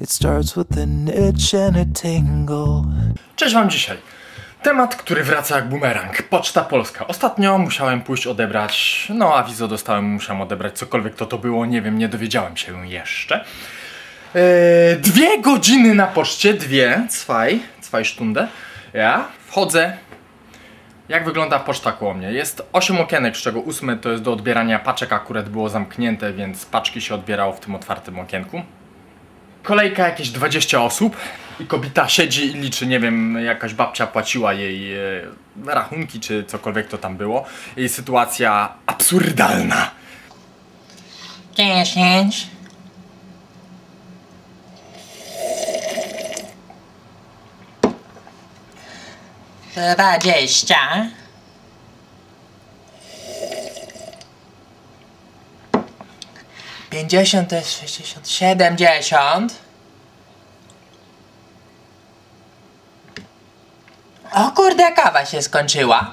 It starts with an itch and a tingle. Cześć wam dzisiaj. Temat, który wraca jak bumerang. Poczta Polska. Ostatnio musiałem pójść odebrać, no awizo dostałem, musiałem odebrać cokolwiek to to było, nie wiem, nie dowiedziałem się jeszcze. Eee, dwie godziny na poczcie, dwie, zwei, zwei Stunde. Ja wchodzę. Jak wygląda poczta koło mnie? Jest 8 okienek, z czego 8 to jest do odbierania paczek, akurat było zamknięte, więc paczki się odbierało w tym otwartym okienku. Kolejka jakieś 20 osób i kobieta siedzi i liczy, nie wiem, jakaś babcia płaciła jej e, rachunki czy cokolwiek to tam było. Jej sytuacja absurdalna. Dziesięć. Dwadzieścia. Pięćdziesiąt to jest sześćdziesiąt. Siedemdziesiąt. O kurde, kawa się skończyła.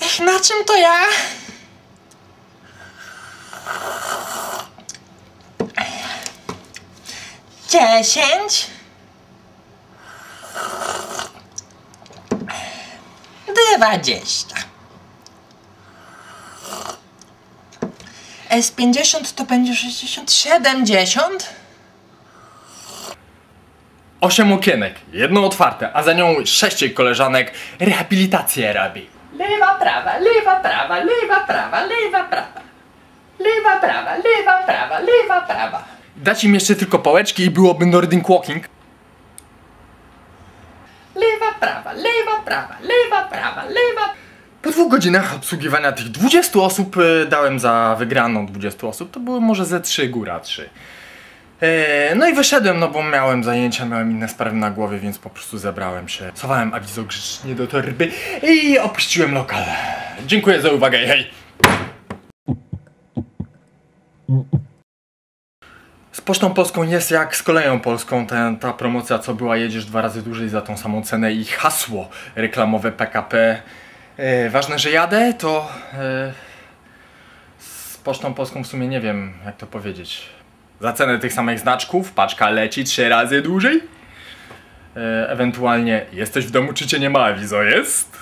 Ech, na czym to ja? Dziesięć. Dwadzieścia. Z pięćdziesiąt to będzie sześćdziesiąt, siedemdziesiąt. 8 okienek, jedno otwarte, a za nią sześć jej koleżanek rehabilitację robi. Lewa, prawa, lewa, prawa, lewa, prawa, lewa, prawa. Lewa, prawa, lewa, prawa, lewa, prawa. Dać im jeszcze tylko pałeczki i byłoby Nordic Walking. Prawa, lewa, prawa, lewa, prawa, lewa. Po dwóch godzinach obsługiwania tych 20 osób y, dałem za wygraną 20 osób, to były może ze 3 góra 3. E, No i wyszedłem, no bo miałem zajęcia, miałem inne sprawy na głowie, więc po prostu zebrałem się. Schowałem awizo grzecznie do torby i opuściłem lokal. Dziękuję za uwagę, hej! Pocztą Polską jest jak z koleją polską, ten, ta promocja co była, jedziesz dwa razy dłużej za tą samą cenę i hasło reklamowe PKP. E, ważne, że jadę, to e, z Pocztą Polską w sumie nie wiem jak to powiedzieć. Za cenę tych samych znaczków paczka leci trzy razy dłużej. E, ewentualnie jesteś w domu czy cię nie ma, wizo jest?